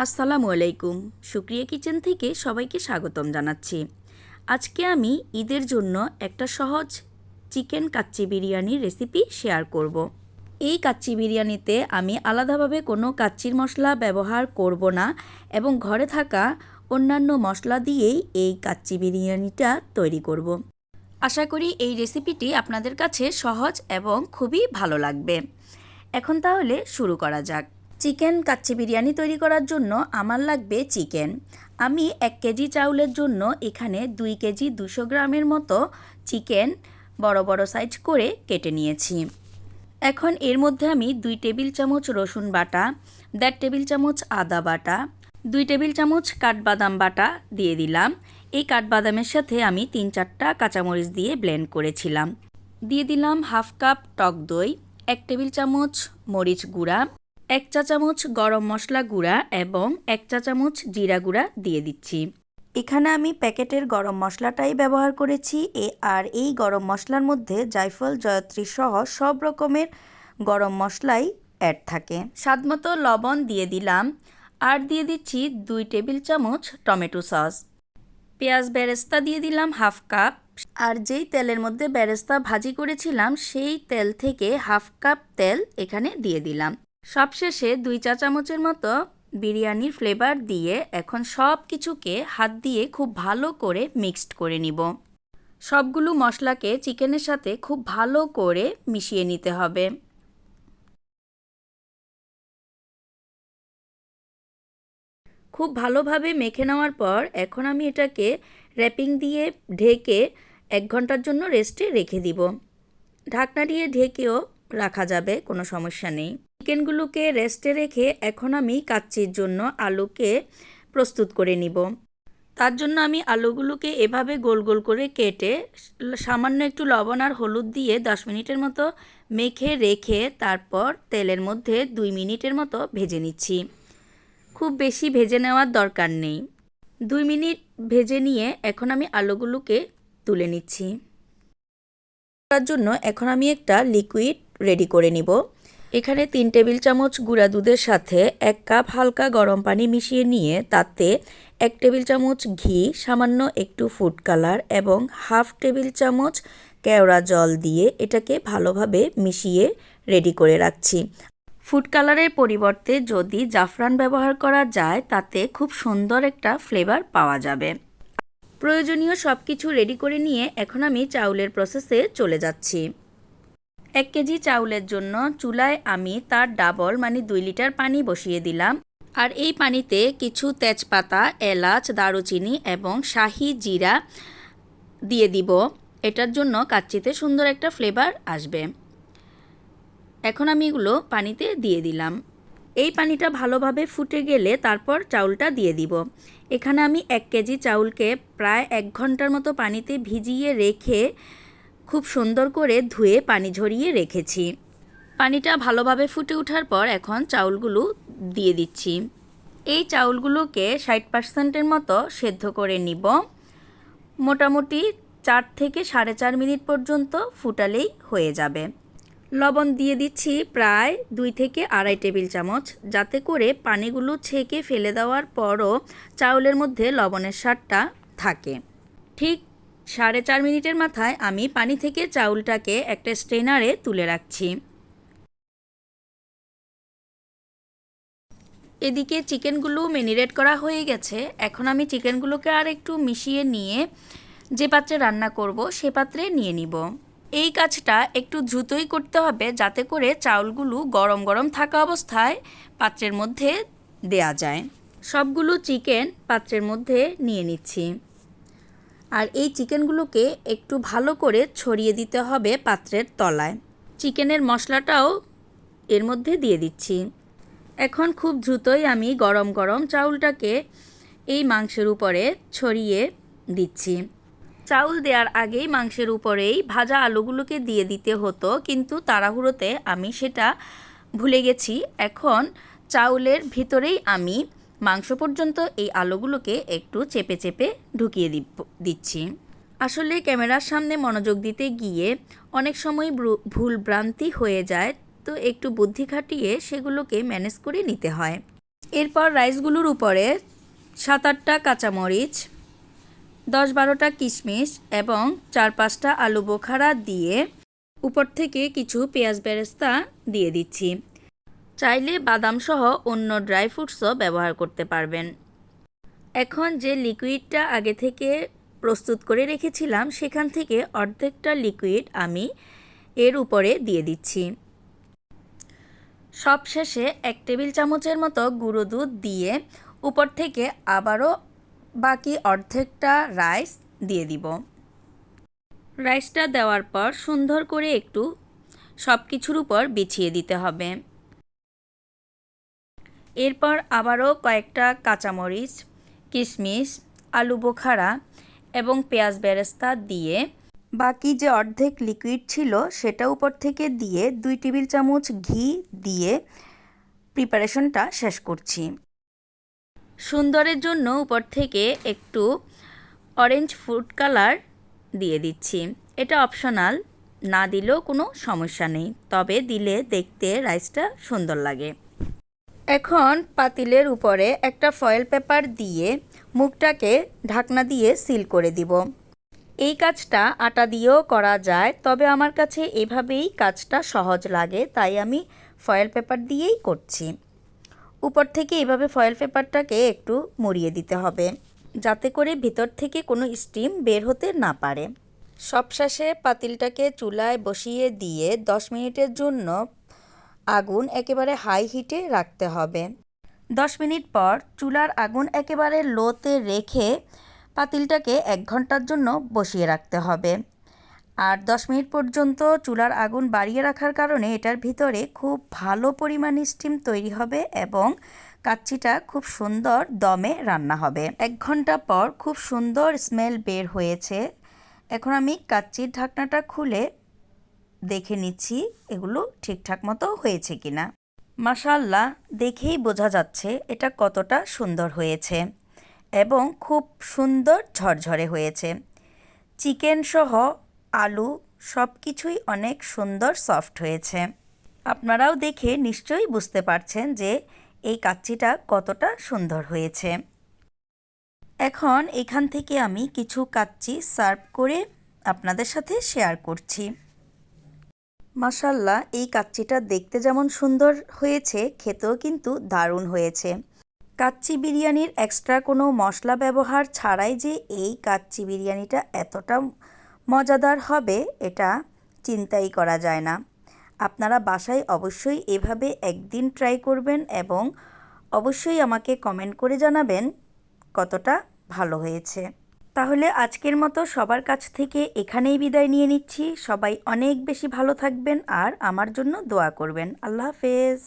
আসসালামু আলাইকুম সুক্রিয়া কিচেন থেকে সবাইকে স্বাগতম জানাচ্ছি আজকে আমি ঈদের জন্য একটা সহজ চিকেন কাচ্চি বিরিয়ানির রেসিপি শেয়ার করব। এই কাচ্চি বিরিয়ানিতে আমি আলাদাভাবে কোনো কাচ্চির মশলা ব্যবহার করব না এবং ঘরে থাকা অন্যান্য মশলা দিয়েই এই কাচ্চি বিরিয়ানিটা তৈরি করব। আশা করি এই রেসিপিটি আপনাদের কাছে সহজ এবং খুবই ভালো লাগবে এখন তাহলে শুরু করা যাক চিকেন কাচ্চি বিরিয়ানি তৈরি করার জন্য আমার লাগবে চিকেন। আমি এক কেজি চাউলের জন্য এখানে দুই কেজি দুশো গ্রামের মতো চিকেন বড় বড় সাইজ করে কেটে নিয়েছি। এখন এর মধ্যে আমি দুই টেবিল চামচ রসুন বাটা, দেড় টেবিল চামচ আদা বাটা, দুই টেবিল চামচ কাঠবাদাম বাটা দিয়ে দিলাম। এই কাঠবাদামের সাথে আমি তিন চারটা কাঁচামরিচ দিয়ে ব্লেন্ড করেছিলাম। দিয়ে দিলাম হাফ কাপ টক দই, এক টেবিল চামচ মরিচ গুঁড়া এক চা চামচ গরম মশলা গুঁড়া এবং এক চা চামচ জিরা গুঁড়া দিয়ে দিচ্ছি। এখানে আমি প্যাকেটের গরম মশলাটাই ব্যবহার করেছি। এ আর এই গরম মশলার মধ্যে জায়ফল জয়ত্রী সহ সব রকমের গরম মশলাই অ্যাড থাকে। স্বাদমতো লবণ দিয়ে দিলাম। আর দিয়ে দিচ্ছি দুই টেবিল চামচ টমেটো সস। পেঁয়াজ বেরেস্তা দিয়ে দিলাম হাফ কাপ। আর যেই তেলের মধ্যে বেরেস্তা ভাজি করেছিলাম সেই তেল থেকে হাফ কাপ তেল এখানে দিয়ে দিলাম। সবশেষে দুই চা চামচের মতো বিরিয়ানির ফ্লেভার দিয়ে এখন সব কিছুকে হাত দিয়ে খুব ভালো করে মিক্সড করে নিব। সবগুলো মশলাকে চিকেনের সাথে খুব ভালো করে মিশিয়ে নিতে হবে। খুব ভালোভাবে মেখে নেওয়ার পর এখন আমি এটাকে র্যাপিং দিয়ে ঢেকে এক ঘণ্টার জন্য রেস্টে রেখে দিব। ঢাকনা দিয়ে ঢেকেও রাখা যাবে, কোনো সমস্যা নেই। চিকেনগুলোকে রেস্টে রেখে এখন আমি কাচ্চির জন্য আলুকে প্রস্তুত করে নিব। তার জন্য আমি আলুগুলোকে এভাবে গোল গোল করে কেটে সামান্য একটু লবণ আর হলুদ দিয়ে দশ মিনিটের মতো মেখে রেখে তারপর তেলের মধ্যে দুই মিনিটের মতো ভেজে নিচ্ছি। খুব বেশি ভেজে নেওয়ার দরকার নেই। দুই মিনিট ভেজে নিয়ে এখন আমি আলুগুলোকে তুলে নিচ্ছি। তার জন্য এখন আমি একটা লিকুইড রেডি করে নিব। এখানে তিন টেবিল চামচ গুঁড়া দুধের সাথে এক কাপ হালকা গরম পানি মিশিয়ে নিয়ে তাতে এক টেবিল চামচ ঘি, সামান্য একটু ফুড কালার এবং হাফ টেবিল চামচ কেওড়া জল দিয়ে এটাকে ভালোভাবে মিশিয়ে রেডি করে রাখছি। ফুড কালারের পরিবর্তে যদি জাফরান ব্যবহার করা যায়, তাতে খুব সুন্দর একটা ফ্লেভার পাওয়া যাবে। প্রয়োজনীয় সব কিছু রেডি করে নিয়ে এখন আমি চাউলের প্রসেসে চলে যাচ্ছি। এক কেজি চাউলের জন্য চুলায় আমি তার ডাবল মানে দুই লিটার পানি বসিয়ে দিলাম। আর এই পানিতে কিছু তেজপাতা, এলাচ, দারুচিনি এবং শাহি জিরা দিয়ে দিব। এটার জন্য কাচ্চিতে সুন্দর একটা ফ্লেভার আসবে। এখন আমি এগুলো পানিতে দিয়ে দিলাম। এই পানিটা ভালোভাবে ফুটে গেলে তারপর চাউলটা দিয়ে দিব। এখানে আমি এক কেজি চাউলকে প্রায় এক ঘণ্টার মতো পানিতে ভিজিয়ে রেখে খুব সুন্দর করে ধুয়ে পানি ঝরিয়ে রেখেছি। পানিটা ভালোভাবে ফুটে ওঠার পর এখন চাউলগুলো দিয়ে দিচ্ছি। এই চাউলগুলোকে ষাট পার্সেন্টের মতো সেদ্ধ করে নিব। মোটামুটি চার থেকে সাড়ে চার মিনিট পর্যন্ত ফুটালেই হয়ে যাবে। লবণ দিয়ে দিচ্ছি প্রায় দুই থেকে আড়াই টেবিল চামচ, যাতে করে পানিগুলো ছেঁকে ফেলে দেওয়ার পরও চাউলের মধ্যে লবণের স্বাদটা থাকে। ঠিক সাড়ে চার মিনিটের মাথায় আমি পানি থেকে চাউলটাকে একটা স্ট্রেনারে তুলে রাখছি। এদিকে চিকেনগুলো মেনিরেট করা হয়ে গেছে। এখন আমি চিকেনগুলোকে আর একটু মিশিয়ে নিয়ে যে পাত্রে রান্না করব, সে পাত্রে নিয়ে নিব। এই কাজটা একটু দ্রুতই করতে হবে যাতে করে চাউলগুলো গরম গরম থাকা অবস্থায় পাত্রের মধ্যে দেয়া যায়। সবগুলো চিকেন পাত্রের মধ্যে নিয়ে নিচ্ছি। আর এই চিকেনগুলোকে একটু ভালো করে ছড়িয়ে দিতে হবে পাত্রের তলায়। চিকেনের মশলাটাও এর মধ্যে দিয়ে দিচ্ছি। এখন খুব দ্রুতই আমি গরম গরম চাউলটাকে এই মাংসের উপরে ছড়িয়ে দিচ্ছি। চাউল দেওয়ার আগেই মাংসের উপরেই ভাজা আলুগুলোকে দিয়ে দিতে হতো, কিন্তু তাড়াহুড়োতে আমি সেটা ভুলে গেছি। এখন চাউলের ভিতরেই আমি মাংস পর্যন্ত এই আলোগুলোকে একটু চেপে চেপে ঢুকিয়ে দিচ্ছি। আসলে ক্যামেরার সামনে মনোযোগ দিতে গিয়ে অনেক সময় ভুল ভ্রান্তি হয়ে যায়, তো একটু বুদ্ধি খাটিয়ে সেগুলোকে ম্যানেজ করে নিতে হয়। এরপর রাইসগুলোর উপরে সাত আটটা কাঁচামরিচ দশ বারোটা কিশমিশ এবং চার পাঁচটা আলু বোখারা দিয়ে উপর থেকে কিছু পেঁয়াজ বেরেস্তা দিয়ে দিচ্ছি। চাইলে বাদাম সহ অন্য ড্রাই ফ্রুটসও ব্যবহার করতে পারবেন। এখন যে লিকুইডটা আগে থেকে প্রস্তুত করে রেখেছিলাম, সেখান থেকে অর্ধেকটা লিকুইড আমি এর উপরে দিয়ে দিচ্ছি। সব শেষে এক টেবিল চামচের মতো গুঁড়ো দুধ দিয়ে উপর থেকে আবারও বাকি অর্ধেকটা রাইস দিয়ে দিব। রাইসটা দেওয়ার পর সুন্দর করে একটু সব কিছুর উপর বিছিয়ে দিতে হবে। এরপর আবারও কয়েকটা কাঁচামরিচ কিশমিশ আলু বোখারা এবং পেঁয়াজ বেরেস্তা দিয়ে বাকি যে অর্ধেক লিকুইড ছিল সেটা উপর থেকে দিয়ে দুই টেবিল চামচ ঘি দিয়ে প্রিপারেশনটা শেষ করছি। সুন্দরের জন্য উপর থেকে একটু অরেঞ্জ ফুড কালার দিয়ে দিচ্ছি। এটা অপশনাল না দিলেও কোনো সমস্যা নেই। তবে দিলে দেখতে রাইসটা সুন্দর লাগে। এখন পাতিলের উপরে একটা ফয়েল পেপার দিয়ে মুখটাকে ঢাকনা দিয়ে সিল করে দিব। এই কাজটা আটা দিয়েও করা যায়, তবে আমার কাছে এভাবেই কাজটা সহজ লাগে, তাই আমি ফয়েল পেপার দিয়েই করছি। উপর থেকে এভাবে ফয়েল পেপারটাকে একটু মুড়িয়ে দিতে হবে, যাতে করে ভিতর থেকে কোনো স্টিম বের হতে না পারে। সবশেষে পাতিলটাকে চুলায় বসিয়ে দিয়ে দশ মিনিটের জন্য আগুন একেবারে হাই হিটে রাখতে হবে। দশ মিনিট পর চুলার আগুন একেবারে লোতে রেখে পাতিলটাকে এক ঘণ্টার জন্য বসিয়ে রাখতে হবে। আর দশ মিনিট পর্যন্ত চুলার আগুন বাড়িয়ে রাখার কারণে এটার ভিতরে খুব ভালো পরিমাণ স্টিম তৈরি হবে এবং কাচ্চিটা খুব সুন্দর দমে রান্না হবে। এক ঘণ্টা পর খুব সুন্দর স্মেল বের হয়েছে। এখন আমি কাচ্চির ঢাকনাটা খুলে দেখে নিচ্ছি এগুলো ঠিকঠাক মতো হয়েছে কি কিনা। মাশাল্লাহ দেখেই বোঝা যাচ্ছে এটা কতটা সুন্দর হয়েছে এবং খুব সুন্দর ঝরঝরে হয়েছে। চিকেন সহ আলু সব কিছুই অনেক সুন্দর সফট হয়েছে। আপনারাও দেখে নিশ্চয়ই বুঝতে পারছেন যে এই কাচ্চিটা কতটা সুন্দর হয়েছে। এখন এখান থেকে আমি কিছু কাচ্চি সার্ভ করে আপনাদের সাথে শেয়ার করছি। মাসাল্লাহ এই কাচ্চিটা দেখতে যেমন সুন্দর হয়েছে, খেতেও কিন্তু দারুণ হয়েছে। কাচ্চি বিরিয়ানির এক্সট্রা কোনো মশলা ব্যবহার ছাড়াই যে এই কাচ্চি বিরিয়ানিটা এতটা মজাদার হবে, এটা চিন্তাই করা যায় না। আপনারা বাসায় অবশ্যই এভাবে একদিন ট্রাই করবেন এবং অবশ্যই আমাকে কমেন্ট করে জানাবেন কতটা ভালো হয়েছে। তাহলে আজকের মতো সবার কাছ থেকে এখানেই বিদায় নিয়ে নিচ্ছি। সবাই অনেক বেশি ভালো থাকবেন আর আমার জন্য দোয়া করবেন। আল্লাহ হাফেজ।